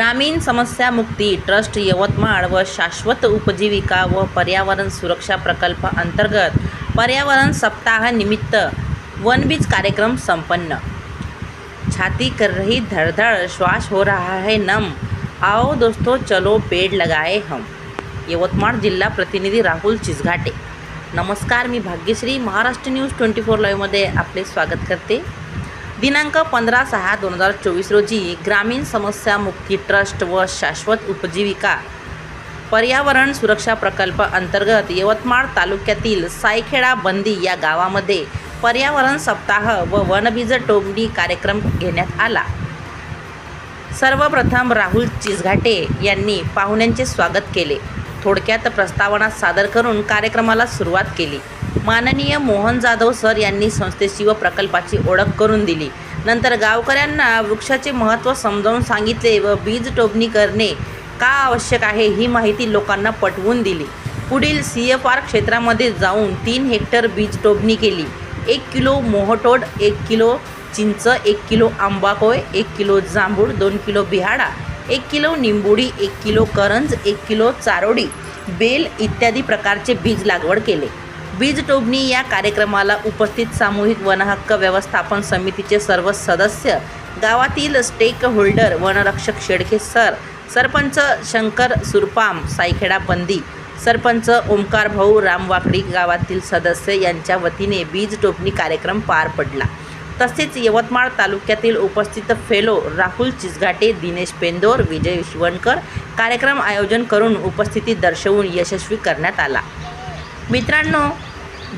ग्रामीण समस्या मुक्ती ट्रस्ट यवतमाळ व शाश्वत उपजीविका व पर्यावरण सुरक्षा प्रकल्प अंतर्गत पर्यावरण सप्ताह निमित्त वनबीज कार्यक्रम संपन्न. छाती कर रही धड़धड़ श्वास हो रहा है नम। आओ दोस्तों चलो पेड़ लगाए हम। यवतमाळ जिल्हा प्रतिनिधी राहुल चिसघाटे नमस्कार मी Bhagyashree. Maharashtra news twenty four लाईव्हमध्ये आपले स्वागत करते. दिनांक पंधरा सहा दोन हजार चोवीस रोजी ग्रामीण समस्या मुक्ती ट्रस्ट व शाश्वत उपजीविका पर्यावरण सुरक्षा प्रकल्प अंतर्गत यवतमाळ तालुक्यातील सायखेडा बंदी या गावामध्ये पर्यावरण सप्ताह व वनबीज टोमणी कार्यक्रम घेण्यात आला. सर्वप्रथम राहुल चिसघाटे यांनी पाहुण्यांचे स्वागत केले. थोडक्यात प्रस्तावना सादर करून कार्यक्रमाला सुरुवात केली. माननीय मोहन जाधव सर यांनी संस्थेची व प्रकल्पाची ओळख करून दिली. नंतर गावकऱ्यांना वृक्षाचे महत्त्व समजावून सांगितले व बीज टोबणी करणे का आवश्यक आहे ही माहिती लोकांना पटवून दिली. पुढील सी एफ आर क्षेत्रामध्ये जाऊन तीन हेक्टर बीज टोबणी केली. एक किलो मोहटोड एक किलो चिंच एक किलो आंबाकोय एक किलो जांभूळ दोन किलो बिहाडा एक किलो निंबुडी एक किलो करंज एक किलो चारोडी बेल इत्यादी प्रकारचे बीज लागवड केले. बीज टोबणी या कार्यक्रमाला उपस्थित सामूहिक वनहक्क व्यवस्थापन समितीचे सर्व सदस्य गावातील स्टेक होल्डर वनरक्षक शेडके सर सरपंच शंकर सुरपाम सायखेडा बंदी सरपंच ओमकार भाऊ रामवाकडी गावातील सदस्य यांच्या वतीने बीज टोपणी कार्यक्रम पार पडला. तसेच यवतमाळ तालुक्यातील उपस्थित फेलो राहुल चिसघाटे दिनेश पेंदोर विजय शिवणकर कार्यक्रम आयोजन करून उपस्थिती दर्शवून यशस्वी करण्यात आला. मित्रांनो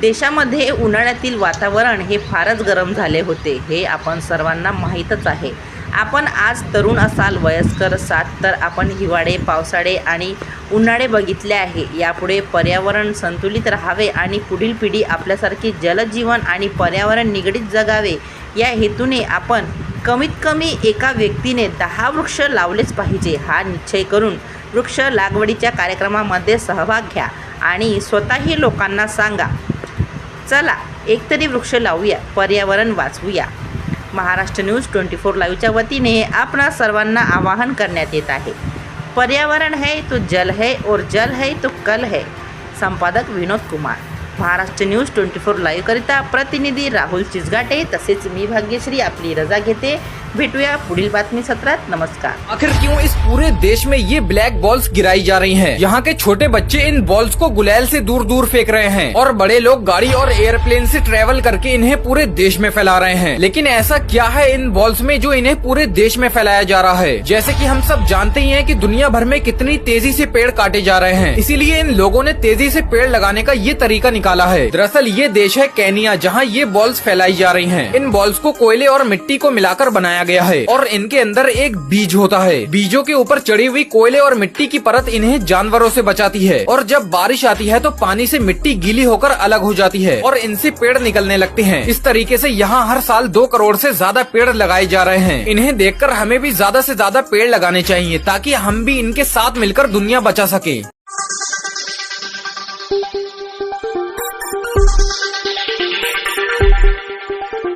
देशामध्ये उन्हाळ्यातील वातावरण हे फारच गरम झाले होते हे आपण सर्वांना माहीतच आहे. आपण आज तरुण असाल वयस्कर सात तर आपण हिवाळे पावसाळे आणि उन्हाळे बघितले आहे. यापुढे पर्यावरण संतुलित राहावे आणि पुढील पिढी आपल्यासारखी जलजीवन आणि पर्यावरण निगडीत जगावे. या हेतूने आपण कमीत कमी एका व्यक्तीने दहा वृक्ष लावलेच पाहिजे हा निश्चय करून वृक्ष लागवडीच्या कार्यक्रमामध्ये सहभाग घ्या. आणि स्वतःही लोकांना सांगा. चला एकतरी वृक्ष लावूया पर्यावरण वाचवूया. महाराष्ट्र न्यूज ट्वेंटी फोर लाईव्हच्या वतीने आपणा सर्वांना आवाहन करण्यात येत आहे. पर्यावरण है तो जल है और जल है तो कल है. संपादक Vinod Kumar. Maharashtra news twenty four लाईव्हकरिता प्रतिनिधी राहुल चिसगाटे तसेच मी भाग्यश्री आपली रजा घेते. भेटूया पुढील बातमी सत्रात. नमस्कार. आखिर क्यों इस पूरे देश में ये ब्लैक बॉल्स गिराई जा रही हैं? यहाँ के छोटे बच्चे इन बॉल्स को गुलैल से दूर दूर फेंक रहे हैं और बड़े लोग गाड़ी और एयरप्लेन से ट्रेवल करके इन्हें पूरे देश में फैला रहे हैं। लेकिन ऐसा क्या है इन बॉल्स में जो इन्हें पूरे देश में फैलाया जा रहा है? जैसे की हम सब जानते ही है की दुनिया भर में कितनी तेज़ी ऐसी पेड़ काटे जा रहे हैं। इसीलिए इन लोगों ने तेज़ी ऐसी पेड़ लगाने का ये तरीका निकाला है। दरअसल ये देश है कैनिया, जहाँ ये बॉल्स फैलाई जा रही है। इन बॉल्स को कोयले और मिट्टी को मिलाकर बनाया गया है और इनके अंदर एक बीज होता है। बीजों के ऊपर चढ़ी हुई कोयले और मिट्टी की परत इन्हें जानवरों से बचाती है। और जब बारिश आती है तो पानी से मिट्टी गीली होकर अलग हो जाती है और इनसे पेड़ निकलने लगते हैं। इस तरीके से यहाँ हर साल दो करोड़ से ज़्यादा पेड़ लगाए जा रहे हैं। इन्हें देखकर हमें भी ज़्यादा से ज़्यादा पेड़ लगाने चाहिए ताकि हम भी इनके साथ मिलकर दुनिया बचा सके।